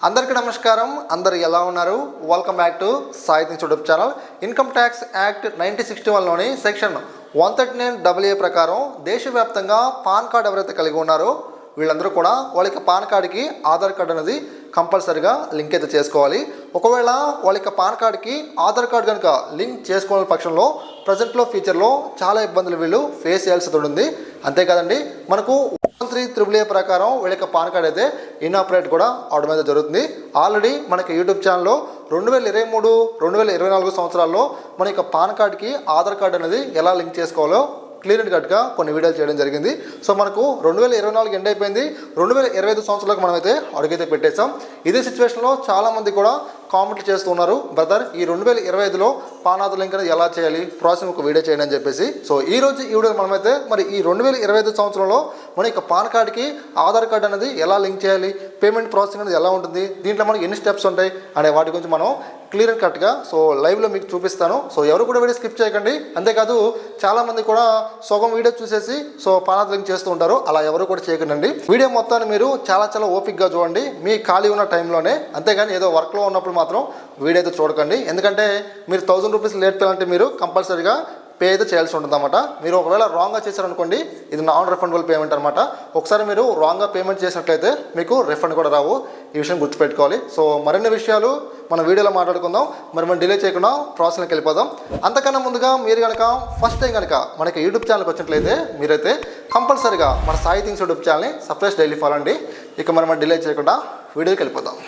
అందరికీ నమస్కారం. అందరు ఎలా ఉన్నారు? Welcome back to Sahithya YouTube channel income tax act nineteen sixty వన్లోని section one thirty nine WA ప్రకారం దేశవ్యాప్తంగా పాన్ కార్డ్ ఎవరైతే కలిగి ఉన్నారో వీళ్ళందరూ కూడా వాళ్ళకి పాన్ కార్డుకి ఆధార్ కార్డు అనేది కంపల్సరిగా లింక్ అయితే చేసుకోవాలి. ఒకవేళ వాళ్ళకి పాన్ కార్డుకి ఆధార్ కార్డు కనుక లింక్ చేసుకోవాలని పక్షంలో ప్రజెంట్లో ఫ్యూచర్లో చాలా ఇబ్బందులు వీళ్ళు ఫేస్ చేయాల్సి ఉంటుంది. అంతేకాదండి మనకు త్రీ త్రిబుల్ ఏ ప్రకారం వీళ్ళ యొక్క పాన్ కార్డ్ అయితే ఇన్ఆపరేట్ కూడా అవడం అయితే జరుగుతుంది. ఆల్రెడీ మనకి యూట్యూబ్ ఛానల్లో రెండు వేల ఇరవై మూడు రెండు వేల ఇరవై నాలుగు సంవత్సరాల్లో మన యొక్క పాన్ కార్డ్కి ఆధార్ కార్డ్ అనేది ఎలా లింక్ చేసుకోవాలో క్లియర్ అండ్ కట్గా కొన్ని వీడియోలు చేయడం జరిగింది. సో మనకు రెండు వేల ఇరవై నాలుగు ఎండ్ అయిపోయింది. రెండు వేల ఇరవై ఐదు సంవత్సరాలకు మనమైతే అడుగైతే పెట్టేశాం. ఇదే సిచ్యువేషన్లో చాలామంది కూడా కామెంట్లు చేస్తూ ఉన్నారు. బ్రదర్ ఈ రెండు వేల ఇరవై ఐదులో పానాథ లింక్ అనేది ఎలా చేయాలి? ప్రాసెస్ ఒక వీడియో చేయండి అని చెప్పేసి. సో ఈ రోజు ఈ వీడియో మనమైతే మరి ఈ రెండు వేల ఇరవై ఐదు సంవత్సరంలో మన యొక్క పాన్ కార్డ్కి ఆధార్ కార్డ్ అనేది ఎలా లింక్ చేయాలి? పేమెంట్ ప్రాసెసింగ్ అనేది ఎలా ఉంటుంది? దీంట్లో మనకి ఎన్ని స్టెప్స్ ఉంటాయి? అనే వాటి గురించి మనం క్లియర్ కట్గా సో లైవ్లో మీకు చూపిస్తాను. సో ఎవరు కూడా వీడియో స్కిప్ చేయకండి. అంతేకాదు చాలామంది కూడా సగం వీడియో చూసేసి సో పానాథ లింక్ చేస్తూ ఉంటారు. అలా ఎవరు కూడా చేయకండి. వీడియో మొత్తాన్ని మీరు చాలా చాలా ఓపిక్గా చూడండి. మీ ఖాళీ ఉన్న టైంలోనే అంతేగాని ఏదో వర్క్లో ఉన్నప్పుడు మాత్రం వీడియో అయితే చూడకండి. ఎందుకంటే మీరు థౌసండ్ రూపీస్ లేట్ పేయాలంటే మీరు కంపల్సరీగా పే అయితే చేయాల్సి ఉంటుందన్నమాట. మీరు ఒకవేళ రాంగ్గా చేశారనుకోండి ఇది నాన్ రిఫండబుల్ పేమెంట్ అనమాట ఒకసారి మీరు రాంగ్గా పేమెంట్ చేసినట్లయితే మీకు రిఫండ్ కూడా రావు. ఈ విషయం గుర్తుపెట్టుకోవాలి. సో మరిన్ని విషయాలు మన వీడియోలో మాట్లాడుకుందాం. మరి మనం డిలే చేయకుండా ప్రాసెస్లోకి వెళ్ళిపోదాం. అంతకన్నా ముందుగా మీరు కనుక ఫస్ట్ టైం కనుక మనకి యూట్యూబ్ ఛానల్కి వచ్చినట్లయితే మీరైతే కంపల్సరీగా మన సాయి థింగ్స్ యూట్యూబ్ ఛానల్ని సబ్స్క్రైబ్ డైలీ ఫాలో అండి ఇక మరి మనం డిలే చేయకుండా వీడియోకి వెళ్ళిపోదాం.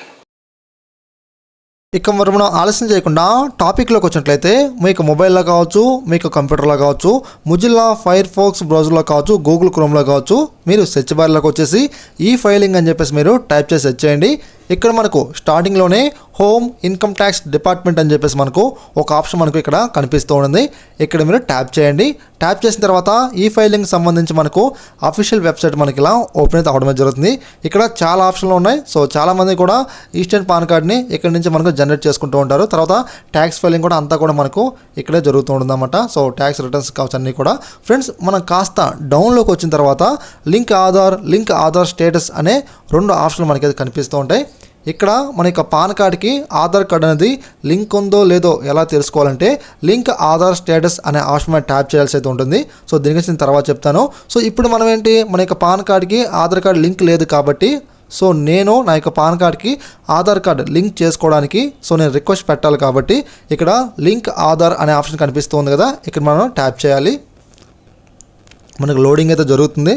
ఇక మరి మనం ఆలస్యం చేయకుండా టాపిక్లోకి వచ్చినట్లయితే మీకు మొబైల్లో కావచ్చు మీకు కంప్యూటర్లో కావచ్చు ముజిల్లా ఫైర్ ఫోక్స్ బ్రౌజర్లో కావచ్చు గూగుల్ క్రోమ్లో కావచ్చు మీరు సెర్చ్ బార్లోకి వచ్చేసి ఈ ఫైలింగ్ అని చెప్పేసి మీరు టైప్ చేసి సెర్చ్ చేయండి. ఇక్కడ మనకు స్టార్టింగ్లోనే హోమ్ ఇన్కమ్ ట్యాక్స్ డిపార్ట్మెంట్ అని చెప్పేసి మనకు ఒక ఆప్షన్ మనకు ఇక్కడ కనిపిస్తూ ఉంది. ఇక్కడ మీరు ట్యాప్ చేయండి. ట్యాప్ చేసిన తర్వాత ఈ ఫైలింగ్ సంబంధించి మనకు అఫీషియల్ వెబ్సైట్ మనకి ఇలా ఓపెన్ అయితే అవడం జరుగుతుంది. ఇక్కడ చాలా ఆప్షన్లు ఉన్నాయి. సో చాలామంది కూడా ఈస్టర్న్ పాన్ కార్డ్ని ఇక్కడ నుంచి మనకు జనరేట్ చేసుకుంటూ ఉంటారు. తర్వాత ట్యాక్స్ ఫైలింగ్ కూడా అంతా కూడా మనకు ఇక్కడే జరుగుతూ ఉంటుందన్నమాట సో ట్యాక్స్ రిటర్న్స్ కావచ్చు అన్నీ కూడా. ఫ్రెండ్స్ మనం కాస్త డౌన్లోకి వచ్చిన తర్వాత link Aadhaar link Aadhaar status అనే రెండు ఆప్షన్లు మనకి కనిపిస్తూ ఉంటాయి. ఇక్కడ మన యొక్క పాన్ కార్డ్కి ఆధార్ కార్డ్ అనేది లింక్ ఉందో లేదో ఎలా తెలుసుకోవాలంటే లింక్ ఆధార్ స్టేటస్ అనే ఆప్షన్ మీద ట్యాప్ చేయాల్సి అయితే ఉంటుంది. సో దీని గురించి నేను తర్వాత చెప్తాను. సో ఇప్పుడు మనం ఏంటి? మన యొక్క పాన్ కార్డ్కి ఆధార్ కార్డ్ లింక్ లేదు కాబట్టి సో నేను నా యొక్క పాన్ కార్డ్కి ఆధార్ కార్డ్ లింక్ చేసుకోవడానికి సో నేను రిక్వెస్ట్ పెట్టాలి కాబట్టి ఇక్కడ లింక్ ఆధార్ అనే ఆప్షన్ కనిపిస్తుంది కదా ఇక్కడ మనం ట్యాప్ చేయాలి. మనకు లోడింగ్ అయితే జరుగుతుంది.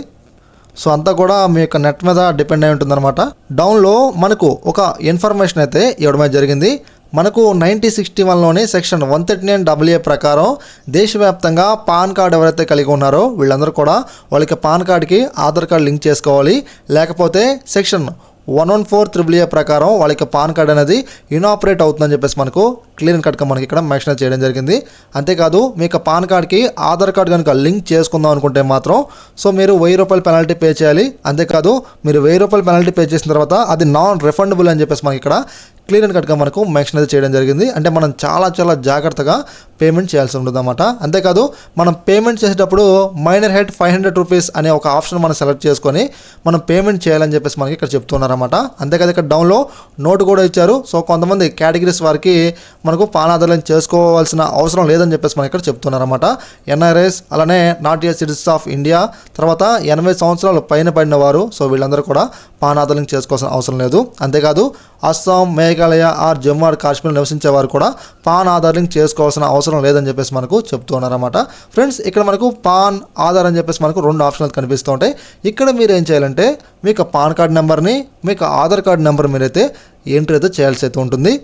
సో అంతా కూడా మీ యొక్క నెట్ మీద డిపెండ్ అయి ఉంటుందన్నమాట. డౌన్లో మనకు ఒక ఇన్ఫర్మేషన్ అయితే ఇవ్వడమే జరిగింది. మనకు ninety sixty వన్లోని section one thirty nine WA ప్రకారం దేశవ్యాప్తంగా పాన్ కార్డ్ ఎవరైతే కలిగి ఉన్నారో వీళ్ళందరూ కూడా వాళ్ళకి పాన్ కార్డ్కి ఆధార్ కార్డ్ లింక్ చేసుకోవాలి. లేకపోతే section one one four triple A ప్రకారం వాళ్ళకి పాన్ కార్డ్ అనేది ఇనాపరేట్ అవుతుందని చెప్పేసి మనకు క్లియర్ కట్గా మనకి ఇక్కడ మెన్షన్ చేయడం జరిగింది. అంతేకాదు మీకు పాన్ కార్డ్కి ఆధార్ కార్డ్ కనుక లింక్ చేసుకుందాం అనుకుంటే మాత్రం సో మీరు వెయ్యి రూపాయల పెనాల్టీ పే చేయాలి. అంతేకాదు మీరు వెయ్యి రూపాయల పెనాల్టీ పే చేసిన తర్వాత అది నాన్ రిఫండబుల్ అని చెప్పేసి మనకి ఇక్కడ క్లియర్ అండ్ కట్గా మనకు మెన్షన్ అయితే చేయడం జరిగింది. అంటే మనం చాలా చాలా జాగ్రత్తగా పేమెంట్ చేయాల్సి ఉంటుందన్నమాట. అంతేకాదు మనం పేమెంట్ చేసేటప్పుడు minor head five hundred rupees అనే ఒక ఆప్షన్ మనం సెలెక్ట్ చేసుకొని మనం పేమెంట్ చేయాలని చెప్పేసి మనకి ఇక్కడ చెప్తున్నారన్నమాట. అంతేకాదు ఇక్కడ డౌన్లో నోటు కూడా ఇచ్చారు. సో కొంతమంది కేటగిరీస్ వారికి మనకు పానాధారం చేసుకోవాల్సిన అవసరం లేదని చెప్పేసి మనకి ఇక్కడ చెప్తున్నారన్నమాట. ఎన్ఆర్ఎస్ అలానే not year citizens of India తర్వాత ఎనభై సంవత్సరాలు పైన పడిన వారు సో వీళ్ళందరూ కూడా పానాధారం చేసుకోవాల్సిన అవసరం లేదు. అంతేకాదు అస్సాం మేఘాలయ ఆర్ జమ్మూ అండ్ కాశ్మీర్ నివసించే వారు కూడా పాన్ ఆధార్ చేసుకోవాల్సిన అవసరం లేదని చెప్పేసి మనకు చెప్తూ ఉన్నారన్నమాట. ఫ్రెండ్స్ ఇక్కడ మనకు పాన్ ఆధార్ అని చెప్పేసి మనకు రెండు ఆప్షన్లు కనిపిస్తూ ఉంటాయి. ఇక్కడ మీరు ఏం చేయాలంటే మీకు పాన్ కార్డ్ నెంబర్ని మీకు ఆధార్ కార్డ్ నెంబర్ మీరైతే ఎంట్రీ అయితే చేయాల్సి అయితే ఉంటుంది.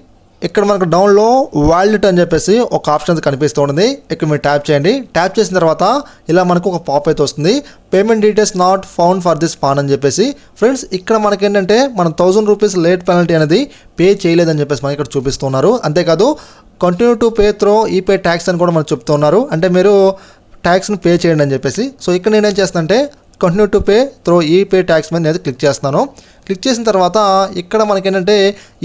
ఇక్కడ మనకు డౌన్లో వాలెట్ అని చెప్పేసి ఒక ఆప్షన్ అయితే కనిపిస్తూ ఉంటుంది. ఇక్కడ మీరు ట్యాప్ చేయండి. ట్యాప్ చేసిన తర్వాత ఇలా మనకు ఒక పాప్ అయితే వస్తుంది. Payment details not found for this PAN అని చెప్పేసి. ఫ్రెండ్స్ ఇక్కడ మనకేంటంటే మనం థౌసండ్ రూపీస్ లేట్ పెనల్టీ అనేది పే చేయలేదని చెప్పేసి మనకి ఇక్కడ చూపిస్తున్నారు అంతేకాదు continue to pay through e pay tax అని కూడా మనకు చెప్తున్నారు అంటే మీరు ట్యాక్స్ని పే చేయండి అని చెప్పేసి. సో ఇక్కడ నేనేం చేస్తానంటే continue to pay through e pay tax మీద నేను క్లిక్ చేస్తున్నాను. క్లిక్ చేసిన తర్వాత ఇక్కడ మనకి ఏంటంటే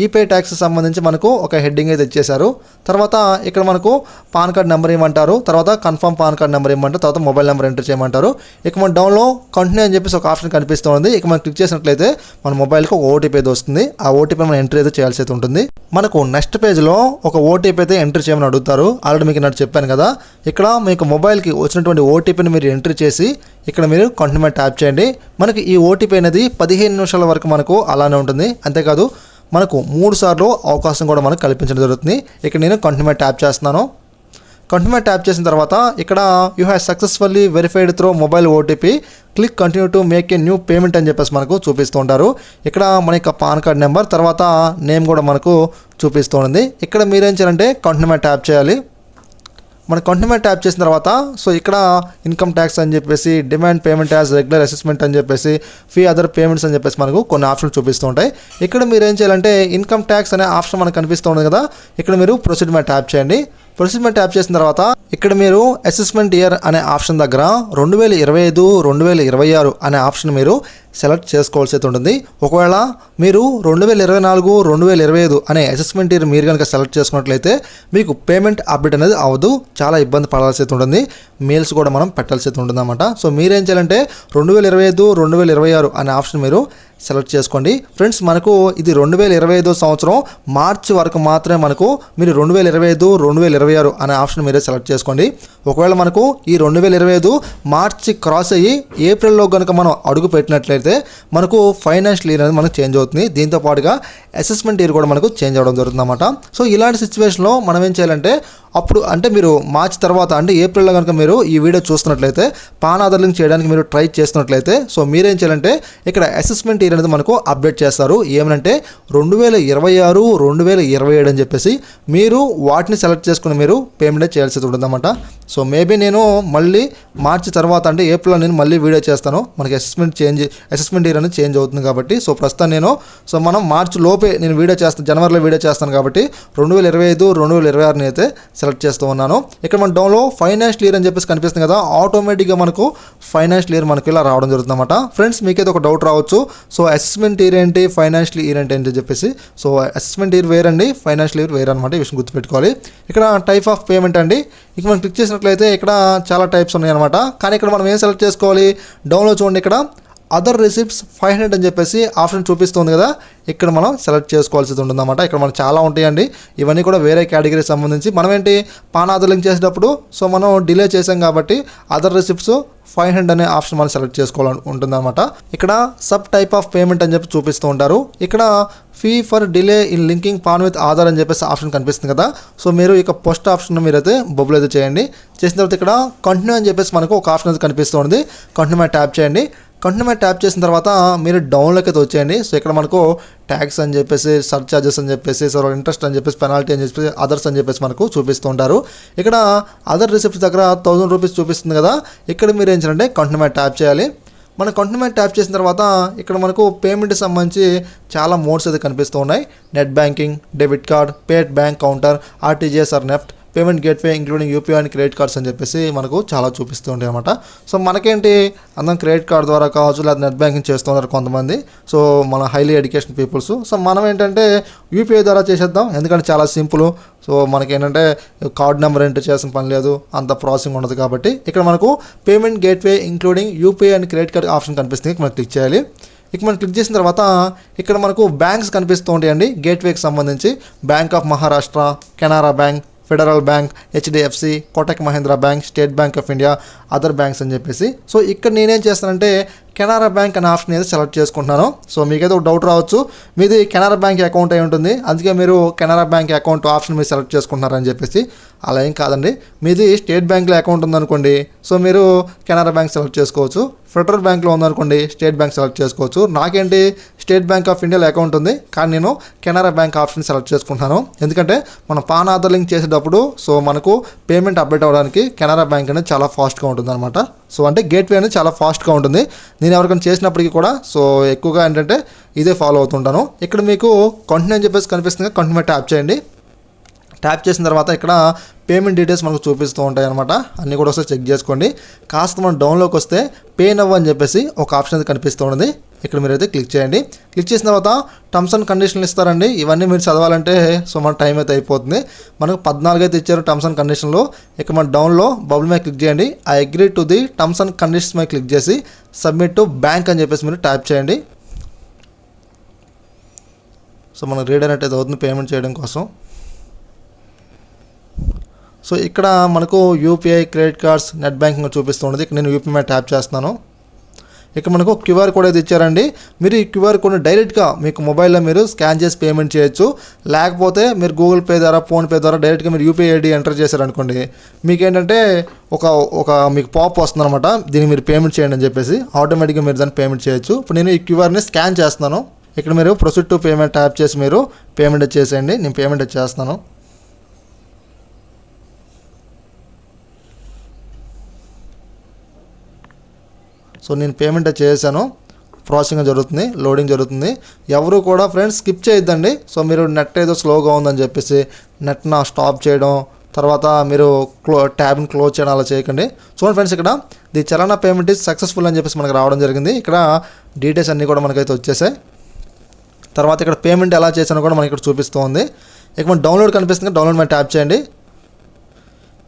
ఈపే ట్యాక్స్ సంబంధించి మనకు ఒక హెడ్డింగ్ అయితే ఇచ్చేశారు. తర్వాత ఇక్కడ మనకు పాన్ కార్డ్ నెంబర్ ఇవ్వమంటారు. తర్వాత కన్ఫర్మ్ పాన్ కార్డ్ నెంబర్ ఇవ్వమంటారు. తర్వాత మొబైల్ నెంబర్ ఎంటర్ చేయమంటారు. ఇక మన డౌన్లో కంటిన్యూ అని చెప్పేసి ఒక ఆప్షన్ కనిపిస్తుంది ఇక మనం క్లిక్ చేసినట్లయితే మన మొబైల్కి ఒక ఓటీపీ అయితే వస్తుంది. ఆ ఓటీపీ మనం ఎంటర్ అయితే చేయాల్సి అయితే ఉంటుంది. మనకు నెక్స్ట్ పేజ్లో ఒక ఓటీపీ అయితే ఎంటర్ చేయమని అడుగుతారు. ఆల్రెడీ మీకు నేను చెప్పాను కదా. ఇక్కడ మీకు మొబైల్కి వచ్చినటువంటి ఓటీపీని మీరు ఎంటర్ చేసి ఇక్కడ మీరు కంటిన్యూ ట్యాప్ చేయండి. మనకి ఈ ఓటీపీ అనేది పదిహేను నిమిషాల వరకు మనకు అలానే ఉంటుంది. అంతేకాదు మనకు మూడు సార్లు అవకాశం కూడా మనకు కల్పించడం జరుగుతుంది. ఇక్కడ నేను కంటిన్యూ ట్యాప్ చేస్తున్నాను. కంటిన్యూ ట్యాప్ చేసిన తర్వాత ఇక్కడ you have successfully verified through mobile OTP click continue to make a new payment అని చెప్పేసి మనకు చూపిస్తూ ఉంటారు. ఇక్కడ మన యొక్క పాన్ కార్డ్ నెంబర్ తర్వాత నేమ్ కూడా మనకు చూపిస్తూ ఉంది ఇక్కడ మీరేం చేయాలంటే కంటిన్యూ ట్యాప్ చేయాలి. మన కంటిన్యూ ట్యాప్ చేసిన తర్వాత సో ఇక్కడ ఇన్కమ్ ట్యాక్స్ అని చెప్పేసి demand payment as regular assessment అని చెప్పేసి ఫీ అదర్ పేమెంట్స్ అని చెప్పేసి మనకు కొన్ని ఆప్షన్లు చూపిస్తూ ఉంటాయి. ఇక్కడ మీరు ఏం చేయాలంటే ఇన్కమ్ ట్యాక్స్ అనే ఆప్షన్ మనకు కనిపిస్తూ ఉంది కదా ఇక్కడ మీరు ప్రొసీడ్ మీద ట్యాప్ చేయండి. ప్రొసీడ్ మీద ట్యాప్ చేసిన తర్వాత ఇక్కడ మీరు అసెస్మెంట్ ఇయర్ అనే ఆప్షన్ దగ్గర రెండు వేల ఇరవై ఐదు రెండు వేల ఇరవై ఆరు అనే ఆప్షన్ మీరు సెలెక్ట్ చేసుకోవాల్సి అయితే ఉంటుంది. ఒకవేళ మీరు రెండు వేల ఇరవై నాలుగు రెండు వేల ఇరవై ఐదు అనే అసెస్మెంట్ ఇయర్ మీరు కనుక సెలెక్ట్ చేసుకున్నట్లయితే మీకు పేమెంట్ అప్డేట్ అనేది అవ్వదు. చాలా ఇబ్బంది పడాల్సి అయితే ఉంటుంది. మెయిల్స్ కూడా మనం పెట్టాల్సి అయితే ఉంటుంది అనమాట సో మీరేం చేయాలంటే రెండు వేల ఇరవై ఐదు రెండు వేల ఇరవై ఆరు అనే ఆప్షన్ మీరు సెలెక్ట్ చేసుకోండి. ఫ్రెండ్స్ మనకు ఇది రెండు వేల ఇరవై ఐదో సంవత్సరం మార్చి వరకు మాత్రమే మనకు మీరు రెండు వేల ఇరవై ఐదు రెండు వేల ఇరవై ఆరు అనే ఆప్షన్ మీరే సెలెక్ట్ చేసుకోండి. ఒకవేళ మనకు ఈ రెండు వేల ఇరవై ఐదు మార్చి క్రాస్ అయ్యి ఏప్రిల్లో కనుక మనం అడుగు పెట్టినట్లయితే మనకు ఫైనాన్షియల్ ఇయర్ అనేది మనకు చేంజ్ అవుతుంది. దీంతో పాటుగా అసెస్మెంట్ ఇయర్ కూడా మనకు చేంజ్ అవ్వడం జరుగుతుంది అనమాట సో ఇలాంటి సిచ్యువేషన్లో మనం ఏం చేయాలంటే అప్పుడు అంటే మీరు మార్చి తర్వాత అంటే ఏప్రిల్లో కనుక మీరు ఈ వీడియో చూస్తున్నట్లయితే పాన్ ఆధార్ లింక్ చేయడానికి మీరు ట్రై చేస్తున్నట్లయితే సో మీరేం చేయాలంటే ఇక్కడ అసెస్మెంట్ ఇయర్ అనేది మనకు అప్డేట్ చేస్తారు. ఏమనంటే రెండు వేల ఇరవై ఆరు రెండు వేల ఇరవై ఏడు అని చెప్పేసి మీరు వాటిని సెలెక్ట్ చేసుకుని మీరు పేమెంట్ చేయాల్సి ఉంటుందన్నమాట. సో మేబీ నేను మళ్ళీ మార్చి తర్వాత అంటే ఏప్రిల్లో నేను మళ్ళీ వీడియో చేస్తాను. మనకి అసెస్మెంట్ చేంజ్ అసెస్మెంట్ ఇయర్ అనేది చేంజ్ అవుతుంది కాబట్టి సో ప్రస్తుతం నేను సో మనం మార్చి లోపే నేను వీడియో చేస్తాను జనవరిలో వీడియో చేస్తాను కాబట్టి రెండు వేల ఇరవై ఐదు రెండు వేల ఇరవై ఆరుని అయితే సెలెక్ట్ చేస్తూ ఉన్నాను. ఇక్కడ మన డౌన్లో ఫైనాన్షియల్ ఇయర్ అని చెప్పేసి కనిపిస్తుంది కదా ఆటోమేటిక్గా మనకు ఫైనాన్షియల్ ఇయర్ మనకి ఇలా రావడం జరుగుతుంది అనమాట ఫ్రెండ్స్ మీకైతే ఒక డౌట్ రావచ్చు. సో అసెస్మెంట్ ఇయర్ ఏంటి ఫైనాన్షియల్ ఇయర్ ఏంటి అని చెప్పేసి సో అసెస్మెంట్ ఇయర్ వేరండి ఫైనాన్షియల్ ఇయర్ వేరనమాట అనమాట ఈ విషయం గుర్తుపెట్టుకోవాలి. ఇక్కడ టైప్ ఆఫ్ పేమెంట్ అండి ఇక మనం క్లిక్ చేసినట్లయితే ఇక్కడ చాలా టైప్స్ ఉన్నాయి అనమాట కానీ ఇక్కడ మనం ఏం సెలెక్ట్ చేసుకోవాలి? డౌన్లో చూడండి ఇక్కడ అదర్ రిసిప్ట్స్ ఫైవ్ హండ్రెడ్ అని చెప్పేసి ఆప్షన్ చూపిస్తుంది కదా. ఇక్కడ మనం సెలెక్ట్ చేసుకోవాల్సి ఉంటుందన్నమాట. ఇక్కడ మనకు చాలా ఉంటాయండి. ఇవన్నీ కూడా వేరే కేటగిరీకి సంబంధించి. మనం ఏంటి పాన్ ఆధార్ లింక్ చేసేటప్పుడు సో మనం డిలే చేసాం కాబట్టి అదర్ రిసిప్ట్స్ ఫైవ్ హండ్రెడ్ అనే ఆప్షన్ మనం సెలెక్ట్ చేసుకోవాలని ఉంటుందన్నమాట. ఇక్కడ సబ్ టైప్ ఆఫ్ పేమెంట్ అని చెప్పి చూపిస్తూ ఉంటారు. ఇక్కడ fee for delay in linking PAN with Aadhaar అని చెప్పేసి ఆప్షన్ కనిపిస్తుంది కదా. సో మీరు ఇక పోస్ట్ ఆప్షన్ మీరైతే బొబ్బులు అయితే చేయండి. చేసిన తర్వాత ఇక్కడ కంటిన్యూ అని చెప్పేసి మనకు ఒక ఆప్షన్ అయితే కనిపిస్తుంది. కంటిన్యూ మీద ట్యాప్ చేయండి. కంటిన్యూ మీద ట్యాప్ చేసిన తర్వాత మీరు డౌన్లోకి అయితే వచ్చేయండి. సో ఇక్కడ మనకు ట్యాక్స్ అని చెప్పేసి సర్ చార్జెస్ అని చెప్పేసి సో ఇంట్రెస్ట్ అని చెప్పేసి పెనాల్టీ అని చెప్పేసి అదర్స్ అని చెప్పేసి మనకు చూపిస్తూ ఉంటారు. ఇక్కడ అదర్ రిసిప్ట్స్ దగ్గర థౌసండ్ రూపీస్ చూపిస్తుంది కదా ఇక్కడ మీరు ఏం చేయాలంటే కంటిన్యూ మీద ట్యాప్ చేయాలి. మన కంటిన్యూ మీద ట్యాప్ చేసిన తర్వాత ఇక్కడ మనకు పేమెంట్ సంబంధించి చాలా మోడ్స్ అయితే కనిపిస్తూ ఉన్నాయి. Net banking debit card pay at bank counter RTGS or NEFT payment gateway including UPI and credit cards అని చెప్పేసి మనకు చాలా చూపిస్తూ ఉంటాయి అనమాట సో మనకేంటి? అందరం క్రెడిట్ కార్డ్ ద్వారా కావచ్చు లేదా నెట్ బ్యాంకింగ్ చేస్తున్నారు కొంతమంది. సో మన హైలీ ఎడ్యుకేషన్ పీపుల్స్. సో మనం ఏంటంటే యూపీఐ ద్వారా చేసేద్దాం. ఎందుకంటే చాలా సింపుల్. సో మనకి ఏంటంటే కార్డ్ నెంబర్ ఎంటర్ చేసిన పని లేదు. అంత ప్రాసెసింగ్ ఉండదు కాబట్టి. ఇక్కడ మనకు payment gateway including UPI and credit card option కనిపిస్తుంది. మనం క్లిక్ చేయాలి. ఇక మనం క్లిక్ చేసిన తర్వాత ఇక్కడ మనకు బ్యాంక్స్ కనిపిస్తూ ఉంటాయండి. గేట్వేకి సంబంధించి. Bank of Maharashtra Canara Bank Federal Bank HDFC Kotak Mahindra Bank State Bank of India other banks అని చెప్పేసి. సో ఇక్కడ నేనేం చేస్తానంటే కెనరా బ్యాంక్ అనే ఆప్షన్ అయితే సెలెక్ట్ చేసుకుంటున్నాను. సో మీకైతే ఒక డౌట్ రావచ్చు. మీది కెనరా బ్యాంక్ అకౌంట్ అయి ఉంటుంది. అందుకే మీరు కెనరా బ్యాంక్ అకౌంట్ ఆప్షన్ మీరు సెలెక్ట్ చేసుకుంటున్నారని చెప్పేసి అలా ఏం కాదండి. మీది స్టేట్ బ్యాంక్లో అకౌంట్ ఉందనుకోండి. సో మీరు కెనరా బ్యాంక్ సెలెక్ట్ చేసుకోవచ్చు. ఫెడరల్ బ్యాంక్లో ఉందనుకోండి స్టేట్ బ్యాంక్ సెలెక్ట్ చేసుకోవచ్చు. నాకేంటి స్టేట్ బ్యాంక్ ఆఫ్ ఇండియాలో అకౌంట్ ఉంది. కానీ నేను కెనరా బ్యాంక్ ఆప్షన్ సెలెక్ట్ చేసుకుంటున్నాను. ఎందుకంటే మనం పాన్ ఆధార్ లింక్ చేసేటప్పుడు సో మనకు పేమెంట్ అప్డేట్ అవ్వడానికి కెనరా బ్యాంక్ అనేది చాలా ఫాస్ట్గా ఉంటుంది అనమాట సో అంటే గేట్వే అనేది చాలా ఫాస్ట్గా ఉంటుంది. నేను ఎవరికైనా చేసినప్పటికీ కూడా సో ఎక్కువగా ఏంటంటే ఇదే ఫాలో అవుతుంటాను. ఇక్కడ మీకు కంటిన్యూ అని చెప్పేసి కనిపిస్తుంది కంటిన్యూ ట్యాప్ చేయండి. ట్యాప్ చేసిన తర్వాత ఇక్కడ పేమెంట్ డీటెయిల్స్ మనకు చూపిస్తూ ఉంటాయి అనమాట అన్నీ కూడా ఒకసారి చెక్ చేసుకోండి. కాస్త మనం డౌన్లోకి వస్తే పే నవ్వు అని చెప్పేసి ఒక ఆప్షన్ అయితే కనిపిస్తూ ఉంది ఇక్కడ మీరైతే క్లిక్ చేయండి. క్లిక్ చేసిన తర్వాత టర్మ్స్ అండ్ కండిషన్లు ఇస్తారండి. ఇవన్నీ మీరు చదవాలంటే సో మన టైం అయితే అయిపోతుంది. మనకు పద్నాలుగు అయితే ఇచ్చారు టర్మ్స్ అండ్ కండిషన్లు ఇక్కడ మన డౌన్లో బబుల్ మీద క్లిక్ చేయండి. I agree to the terms and conditions మీద క్లిక్ చేసి సబ్మిట్ టు బ్యాంక్ అని చెప్పేసి మీరు ట్యాప్ చేయండి. సో మనకు రీడ్ అయినట్టు అవుతుంది పేమెంట్ చేయడం కోసం. సో ఇక్కడ మనకు UPI credit cards net banking చూపిస్తూ ఇక్కడ నేను యూపీఐ మీద ట్యాప్ చేస్తున్నాను. ఇక్కడ మనకు క్యూఆర్ కోడ్ అయితే ఇచ్చారండి. మీరు ఈ క్యూఆర్ కోడ్ని డైరెక్ట్గా మీకు మొబైల్లో మీరు స్కాన్ చేసి పేమెంట్ చేయొచ్చు. లేకపోతే మీరు గూగుల్ పే ద్వారా ఫోన్పే ద్వారా డైరెక్ట్గా మీరు యూపీఐ ఐడి ఎంటర్ చేశారనుకోండి మీకు ఏంటంటే ఒక ఒక మీకు పాప్ వస్తుందన్నమాట. దీన్ని మీరు పేమెంట్ చేయండి అని చెప్పేసి ఆటోమేటిక్గా మీరు దాన్ని పేమెంట్ చేయొచ్చు. ఇప్పుడు నేను ఈ క్యూఆర్ని స్కాన్ చేస్తున్నాను. ఇక్కడ మీరు ప్రొసీడ్ టు పేమెంట్ ట్యాప్ చేసి మీరు పేమెంట్ చేసేయండి. నేను పేమెంట్ చేస్తాను సో నేను పేమెంట్ చేశాను. ప్రాసెసింగ్ జరుగుతుంది లోడింగ్ జరుగుతుంది. ఎవరు కూడా ఫ్రెండ్స్ స్కిప్ చేయొద్దండి. సో మీరు నెట్ ఏదో స్లోగా ఉందని చెప్పేసి నెట్ నా స్టాప్ చేయడం తర్వాత మీరు క్లో ట్యాబ్ని క్లోజ్ చేయడం అలా చేయకండి. చూడండి ఫ్రెండ్స్ ఇక్కడ the challan payment is successful అని చెప్పేసి మనకు రావడం జరిగింది. ఇక్కడ డీటెయిల్స్ అన్నీ కూడా మనకైతే వచ్చేసాయి. తర్వాత ఇక్కడ పేమెంట్ ఎలా చేశానో కూడా మనకి ఇక్కడ చూపిస్తుంది. ఇక మనం డౌన్లోడ్ కనిపిస్తుంది డౌన్లోడ్ మీద ట్యాప్ చేయండి.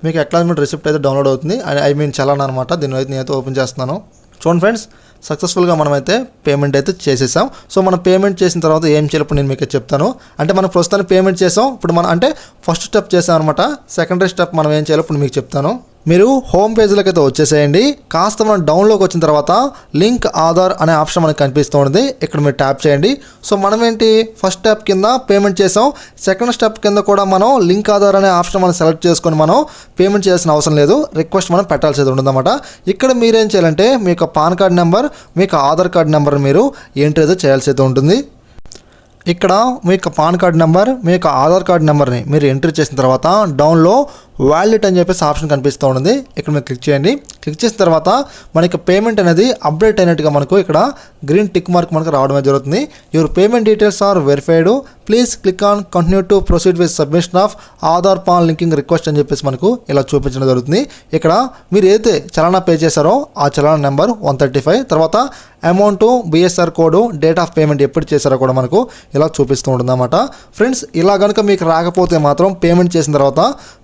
మీకు అక్నాలజ్మెంట్ రిసిప్ట్ అయితే డౌన్లోడ్ అవుతుంది. ఐ మీన్ చలాన్ అనమాట దీని అయితే నేనైతే ఓపెన్ చేస్తున్నాను. చూడండి ఫ్రెండ్స్ సక్సెస్ఫుల్గా మనమైతే పేమెంట్ అయితే చేసేసాం. సో మనం పేమెంట్ చేసిన తర్వాత ఏం చేయాలి? ఇప్పుడు నేను మీకు చెప్తాను. అంటే మనం ప్రస్తుతానికి పేమెంట్ చేసాం. ఇప్పుడు మనం అంటే ఫస్ట్ స్టెప్ చేసాం అనమాట సెకండరీ స్టెప్ మనం ఏం చేయాలో? ఇప్పుడు మీకు చెప్తాను. మీరు హోమ్ పేజ్లోకి అయితే వచ్చేసేయండి. కాస్త మనం డౌన్లోకి వచ్చిన తర్వాత లింక్ ఆధార్ అనే ఆప్షన్ మనకు కనిపిస్తుంది ఇక్కడ మీరు ట్యాప్ చేయండి. సో మనం ఏంటి? ఫస్ట్ స్టెప్ కింద పేమెంట్ చేసాం. సెకండ్ స్టెప్ కింద కూడా మనం లింక్ ఆధార్ అనే ఆప్షన్ మనం సెలెక్ట్ చేసుకొని మనం పేమెంట్ చేయాల్సిన అవసరం లేదు. రిక్వెస్ట్ మనం పెట్టాల్సి ఉంటుందన్నమాట. ఇక్కడ మీరేం చేయాలంటే మీ యొక్క పాన్ కార్డ్ నెంబర్ మీ యొక్క ఆధార్ కార్డ్ నెంబర్ మీరు ఎంట్రీ అయితే చేయాల్సి అయితే ఉంటుంది. ఇక్కడ మీ యొక్క పాన్ కార్డ్ నెంబర్ మీ యొక్క ఆధార్ కార్డ్ నెంబర్ని మీరు ఎంట్రీ చేసిన తర్వాత డౌన్లో వ్యాలిడ్ అని చెప్పేసి ఆప్షన్ కనిపిస్తూ ఉంటుంది ఇక్కడ మీరు క్లిక్ చేయండి. క్లిక్ చేసిన తర్వాత మనకి పేమెంట్ అనేది అప్డేట్ అయినట్టుగా మనకు ఇక్కడ గ్రీన్ టిక్ మార్క్ మనకు రావడమే జరుగుతుంది. Your payment details are verified please click on continue to proceed with submission of Aadhaar PAN linking request అని చెప్పేసి మనకు ఇలా చూపించడం జరుగుతుంది. ఇక్కడ మీరు ఏదైతే చలానా పే చేశారో ఆ చలానా నెంబర్ వన్ థర్టీ ఫైవ్ తర్వాత amount BSR code date of payment ఎప్పుడు చేశారో కూడా మనకు ఇలా చూపిస్తూ ఉంటుంది అన్నమాట ఫ్రెండ్స్ ఇలా కనుక మీకు రాకపోతే మాత్రం పేమెంట్ చేసిన తర్వాత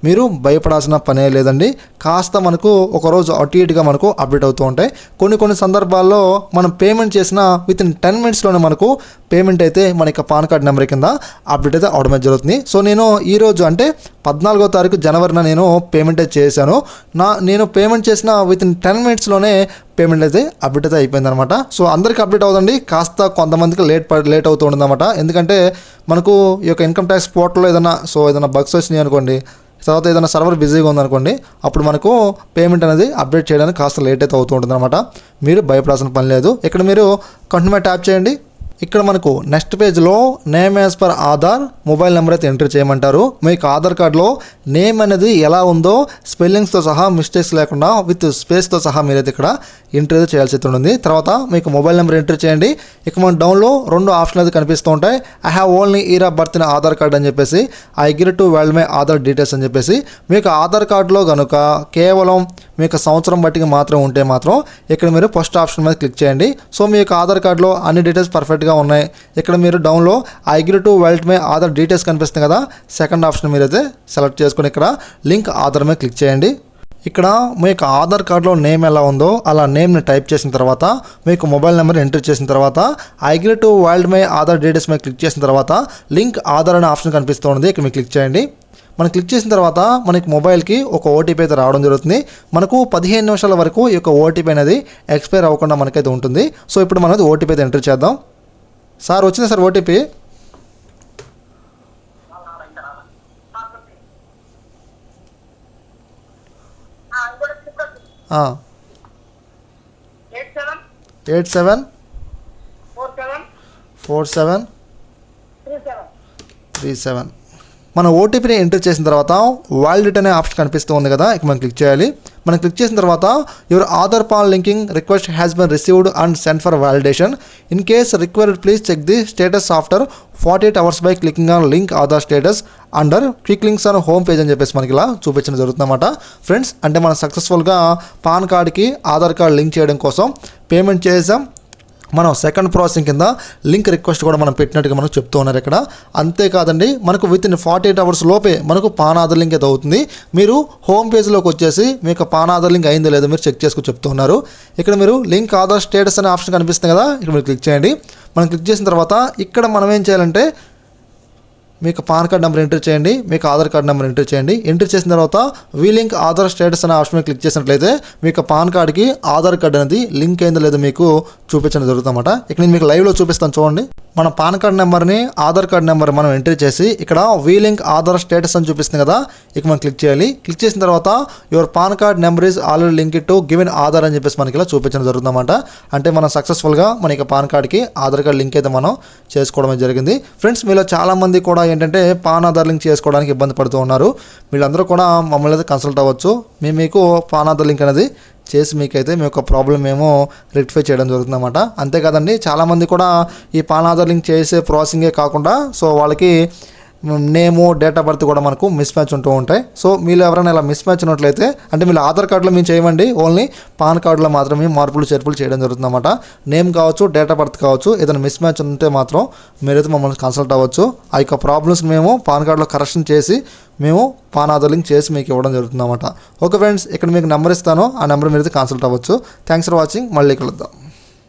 మీరు భయపడాల్సిన పనే లేదండి. కాస్త మనకు ఒకరోజు అటు ఇటుగా మనకు అప్డేట్ అవుతూ ఉంటాయి. కొన్ని కొన్ని సందర్భాల్లో మనం పేమెంట్ చేసిన విత్ ఇన్ టెన్ మినిట్స్లోనే మనకు పేమెంట్ అయితే మన యొక్క పాన్ కార్డ్ నెంబర్ కింద అప్డేట్ అయితే అవడం జరుగుతుంది. సో నేను ఈరోజు అంటే పద్నాలుగో తారీఖు జనవరిన నేను పేమెంట్ అయితే చేశాను. నా నేను పేమెంట్ చేసిన విత్ ఇన్ టెన్ మినిట్స్లోనే పేమెంట్ అయితే అప్డేట్ అయితే అయిపోయింది అనమాట సో అందరికీ అప్డేట్ అవుతుంది కాస్త కొంతమందికి లేట్ ప లేట్ అవుతూ ఉంటుంది అనమాట ఎందుకంటే మనకు ఈ యొక్క ఇన్కమ్ ట్యాక్స్ పోర్టల్లో ఏదైనా సో ఏదైనా బగ్స్ వచ్చినాయి అనుకోండి తర్వాత ఏదైనా సర్వర్ బిజీగా ఉందనుకోండి అప్పుడు మనకు పేమెంట్ అనేది అప్డేట్ చేయడానికి కాస్త లేట్ అయితే అవుతూ ఉంటుంది అనమాట మీరు భయపడాల్సిన పని లేదు. ఇక్కడ మీరు కంటిన్యూ ట్యాప్ చేయండి. ఇక్కడ మనకు నెక్స్ట్ పేజ్లో name as per Aadhaar mobile number అయితే ఎంటర్ చేయమంటారు. మీకు ఆధార్ కార్డులో నేమ్ అనేది ఎలా ఉందో స్పెల్లింగ్స్తో సహా మిస్టేక్స్ లేకుండా విత్ స్పేస్తో సహా మీరైతే ఇక్కడ ఎంటర్ అయితే చేయాల్సి ఉంటుంది. తర్వాత మీకు మొబైల్ నెంబర్ ఎంటర్ చేయండి. ఇక మన డౌన్లో రెండు ఆప్షన్ అయితే కనిపిస్తూ ఉంటాయి. I have only year of birth in Aadhaar card అని చెప్పేసి I agree to validate my Aadhaar details అని చెప్పేసి మీకు ఆధార్ కార్డులో కనుక కేవలం మీకు సంవత్సరం బట్టికి మాత్రం ఉంటే మాత్రం ఇక్కడ మీరు ఫస్ట్ ఆప్షన్ మీద క్లిక్ చేయండి. సో మీ యొక్క ఆధార్ కార్డులో అన్ని డీటెయిల్స్ పర్ఫెక్ట్గా ఉన్నాయి. ఇక్కడ మీరు డౌన్లో I agree to validate my Aadhaar details కనిపిస్తుంది కదా. సెకండ్ ఆప్షన్ మీరైతే సెలెక్ట్ చేసుకుని ఇక్కడ లింక్ ఆధార్ మీద క్లిక్ చేయండి. ఇక్కడ మీ యొక్క ఆధార్ కార్డులో నేమ్ ఎలా ఉందో అలా నేమ్ని టైప్ చేసిన తర్వాత మీకు మొబైల్ నెంబర్ ఎంటర్ చేసిన తర్వాత I agree to validate my Aadhaar details మీద క్లిక్ చేసిన తర్వాత లింక్ ఆధార్ అనే ఆప్షన్ కనిపిస్తుంది ఇక్కడ మీరు క్లిక్ చేయండి. మనం క్లిక్ చేసిన తర్వాత మనకి మొబైల్కి ఒక ఓటీపీ అయితే రావడం జరుగుతుంది. మనకు పదిహేను నిమిషాల వరకు ఈ యొక్క ఓటీపీ అనేది ఎక్స్పైర్ అవ్వకుండా మనకైతే ఉంటుంది. సో ఇప్పుడు మనం ఓటీపీ అయితే ఎంటర్ చేద్దాం. సార్ వచ్చింది sir OTP eight seven four seven three seven. మనం మన ఓటీపీని ఎంటర్ చేసిన తర్వాత వాలిడిట్ అనే ఆప్షన్ కనిపిస్తూ ఉంది కదా ఇక మనం క్లిక్ చేయాలి. మనం క్లిక్ చేసిన తర్వాత your Aadhaar PAN linking request has been received and send for validation in case required please check the status after forty eight hours by clicking on link Aadhaar status under quick links అని home page అని చెప్పేసి మనకి ఇలా చూపించడం జరుగుతుందన్నమాట. Friends అంటే మనం సక్సెస్ఫుల్గా పాన్ కార్డ్కి ఆధార్ కార్డ్ లింక్ చేయడం కోసం పేమెంట్ చేసాం. మనం సెకండ్ ప్రాసెసింగ్ కింద లింక్ రిక్వెస్ట్ కూడా మనం పెట్టినట్టుగా మనకు చెప్తూ ఉన్నారు ఇక్కడ. అంతేకాదండి మనకు within forty eight hours లోపే మనకు పాన్ ఆధార్ లింక్ అయితే అవుతుంది. మీరు హోమ్ పేజ్లోకి వచ్చేసి మీకు పాన్ ఆధార్ లింక్ అయిందో లేదో మీరు చెక్ చేసుకుని చెప్తున్నారు ఇక్కడ మీరు లింక్ ఆధార్ స్టేటస్ అనే ఆప్షన్ కనిపిస్తుంది కదా ఇక్కడ మీరు క్లిక్ చేయండి. మనం క్లిక్ చేసిన తర్వాత ఇక్కడ మనం ఏం చేయాలంటే మీకు పాన్ కార్డ్ నెంబర్ ఎంటర్ చేయండి మీకు ఆధార్ కార్డ్ నెంబర్ ఎంటర్ చేయండి. ఎంటర్ చేసిన తర్వాత వీ లింక్ ఆధార్ స్టేటస్ అనే ఆప్షన్ క్లిక్ చేసినట్లయితే మీకు పాన్ కార్డ్కి ఆధార్ కార్డ్ అనేది లింక్ అయిందో లేదో మీకు చూపించడం జరుగుతుందన్నమాట. ఇక్కడ నేను మీకు లైవ్లో చూపిస్తాను చూడండి. మన పాన్ కార్డ్ నెంబర్ని ఆధార్ కార్డ్ నెంబర్ మనం ఎంటర్ చేసి ఇక్కడ వీ లింక్ ఆధార్ స్టేటస్ అని చూపిస్తుంది కదా ఇక మనం క్లిక్ చేయాలి. క్లిక్ చేసిన తర్వాత your PAN card number is already link to given Aadhaar అని చెప్పేసి మనకి ఇలా చూపించడం జరుగుతుందన్నమాట. అంటే మనం సక్సెస్ఫుల్గా మన యొక్క పాన్ కార్డ్కి ఆధార్ కార్డ్ లింక్ అయితే మనం చేసుకోవడం జరిగింది. ఫ్రెండ్స్ మీలో చాలామంది కూడా ఏంటంటే పాన్ ఆధార్ లింక్ చేసుకోవడానికి ఇబ్బంది పడుతూ ఉన్నారు. వీళ్ళందరూ కూడా మమ్మల్ని అయితే కన్సల్ట్ అవ్వచ్చు. మేము మీకు పాన్ ఆధార్ లింక్ అనేది చేసి మీకైతే మీ యొక్క ప్రాబ్లం మేము రెక్టిఫై చేయడం జరుగుతుందన్నమాట. అంతేకాదండి చాలామంది కూడా ఈ పాన్ ఆధార్ లింక్ చేసే ప్రాసెసింగే కాకుండా సో వాళ్ళకి నేము డేట్ ఆఫ్ బర్త్ కూడా మనకు మిస్ మ్యాచ్ ఉంటూ ఉంటాయి. సో మీరు ఎవరైనా ఇలా మిస్ మ్యాచ్ ఉన్నట్లయితే అంటే మీరు ఆధార్ కార్డులో మేము చేయమండి ఓన్లీ పాన్ కార్డులో మాత్రమే మార్పులు చేర్పులు చేయడం జరుగుతుందన్నమాట. నేమ్ కావచ్చు డేట్ ఆఫ్ బర్త్ కావచ్చు ఏదైనా మిస్ మ్యాచ్ ఉంటే మాత్రం మీరైతే మమ్మల్ని కన్సల్ట్ అవ్వచ్చు. ఆ యొక్క ప్రాబ్లమ్స్ మేము పాన్ కార్డులో కరెక్షన్ చేసి మేము పాన్ ఆధార్ లింక్ చేసి మీకు ఇవ్వడం జరుగుతుందన్నమాట. ఓకే ఫ్రెండ్స్ ఇక్కడ మీకు నెంబర్ ఇస్తాను. ఆ నెంబర్ మీరైతే కన్సల్ట్ అవ్వచ్చు. థ్యాంక్స్ ఫర్ వాచింగ్ మళ్ళీ కలుద్దాం.